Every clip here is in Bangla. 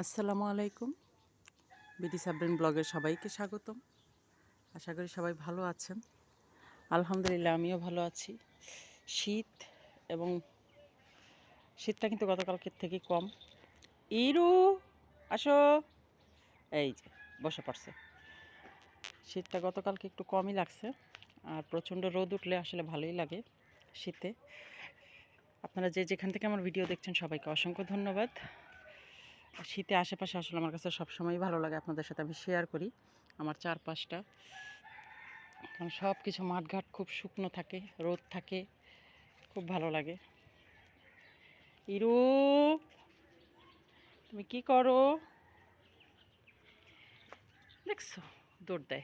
আসসালামু আলাইকুম। বিডি সাবরিন ব্লগের সবাইকে স্বাগতম। আশা করি সবাই ভালো আছেন। আলহামদুলিল্লাহ, আমিও ভালো আছি। শীত এবং শীতটা কিন্তু গতকালকের থেকে কম। ইরু, আসো। এই যে, বসে পড়ছে। শীতটা গতকালকে একটু কমই লাগছে, আর প্রচণ্ড রোদ উঠলে আসলে ভালোই লাগে শীতে। আপনারা যে যেখান থেকে আমার ভিডিও দেখছেন সবাইকে অসংখ্য ধন্যবাদ। শীতে আশেপাশে আসলে আমার কাছে সবসময়ই ভালো লাগে। আপনাদের সাথে আমি শেয়ার করি আমার চারপাশটা। কারণ সব কিছু মাঠঘাট খুব শুকনো থাকে, রোদ থাকে, খুব ভালো লাগে। ইরু, তুমি কি করো? দেখছ, দৌড় দেয়।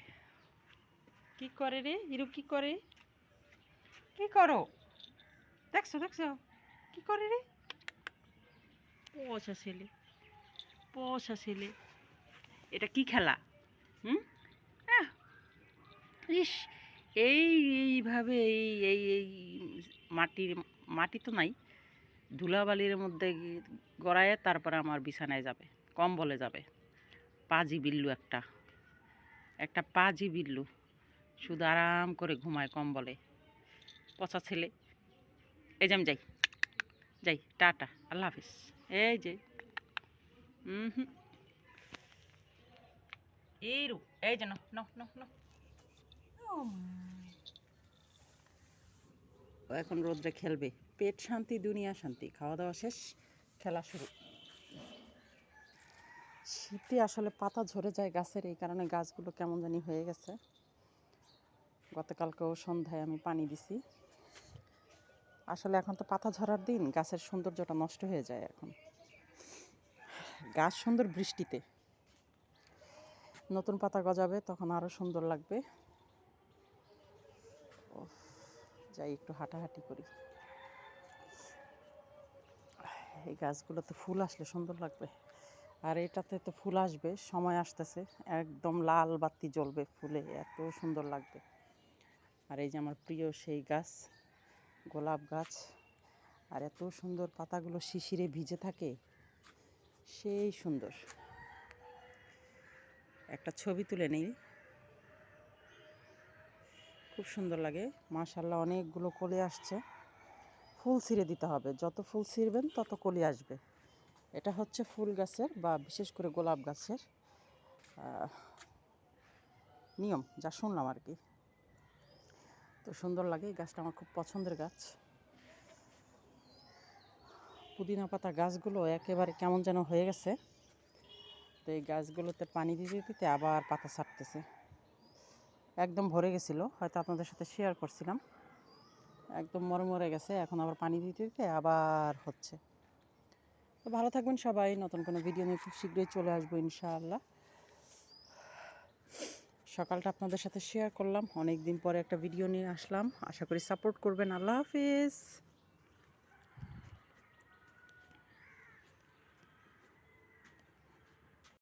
কি করে রে? ইরু কি করে? কি করো? দেখছ দেখছ? কি করে রে? পচা ছেলে। পচা ছেলে এটা কি খেলা? হুম? ইস, এই, এইভাবে, এই এই এই মাটির, মাটি তো নাই। ধুলাবালির মধ্যে গড়ায় তারপরে আমার বিছানায় যাবে, কম্বলে যাবে। পাজি বিল্লু একটা। একটা পাজি বিল্লু। শুধু আরাম করে ঘুমায় কম্বলে। পচা ছেলে। এই যে আমি যাই। যাই, টাটা, আল্লাহ হাফিজ। এই যে। হুম হুম এই রু এই যে ন ন ন এখন রোদ্রে খেলবে। পেট শান্তি দুনিয়া শান্তি। খাওয়া দাওয়া শেষ খেলা শুরু। শীতে আসলে পাতা ঝরে যায় গাছের এই কারণে গাছগুলো কেমন জানি হয়ে গেছে। গতকালকেও সন্ধ্যায় আমি পানি দিছি। আসলে এখন তো পাতা ঝরার দিন গাছের সৌন্দর্যটা নষ্ট হয়ে যায় এখন। গাছ সুন্দর বৃষ্টিতে। নতুন পাতা গজাবে তখন আরও সুন্দর লাগবে। উফ, যাই একটু হাঁটাহাঁটি করি। এই গাছগুলোতে ফুল আসলে সুন্দর লাগবে। আর এটাতে তো ফুল আসবে সময় আসতেছে। একদম লাল বাতি জ্বলবে ফুলে এত সুন্দর লাগবে। আর এই যে আমার প্রিয় সেই গাছ গোলাপ গাছ আর এত সুন্দর পাতাগুলো শিশিরে ভিজে থাকে। সেই সুন্দর। একটা ছবি তুলে নিই। খুব সুন্দর লাগে। মাশাল্লাহ অনেকগুলো কলি আসছে। ফুল ছিঁড়ে দিতে হবে। যত ফুল ছিঁড়বেন তত কলি আসবে। এটা হচ্ছে ফুল গাছের বা বিশেষ করে গোলাপ গাছের নিয়ম। যা শুনলাম আর কি। তো সুন্দর লাগে। এই গাছটা আমার খুব পছন্দের গাছ। পুদিনা পাতা গাছগুলো একেবারে কেমন যেন হয়ে গেছে। তো এই গাছগুলোতে পানি দিতে দিতে আবার পাতা ছাড়তেছে। একদম ভরে গেছিল, হয়তো আপনাদের সাথে শেয়ার করছিলাম। একদম মরে মরে গেছে, এখন আবার পানি দিতে দিতে আবার হচ্ছে। তো ভালো থাকবেন সবাই, নতুন কোনো ভিডিও নিয়ে খুব শীঘ্রই চলে আসব ইনশাআল্লাহ। সকালটা আপনাদের সাথে শেয়ার করলাম অনেক দিন পরে একটা ভিডিও নিয়ে আসলাম। আশা করি সাপোর্ট করবেন, আল্লাহ হাফিজ।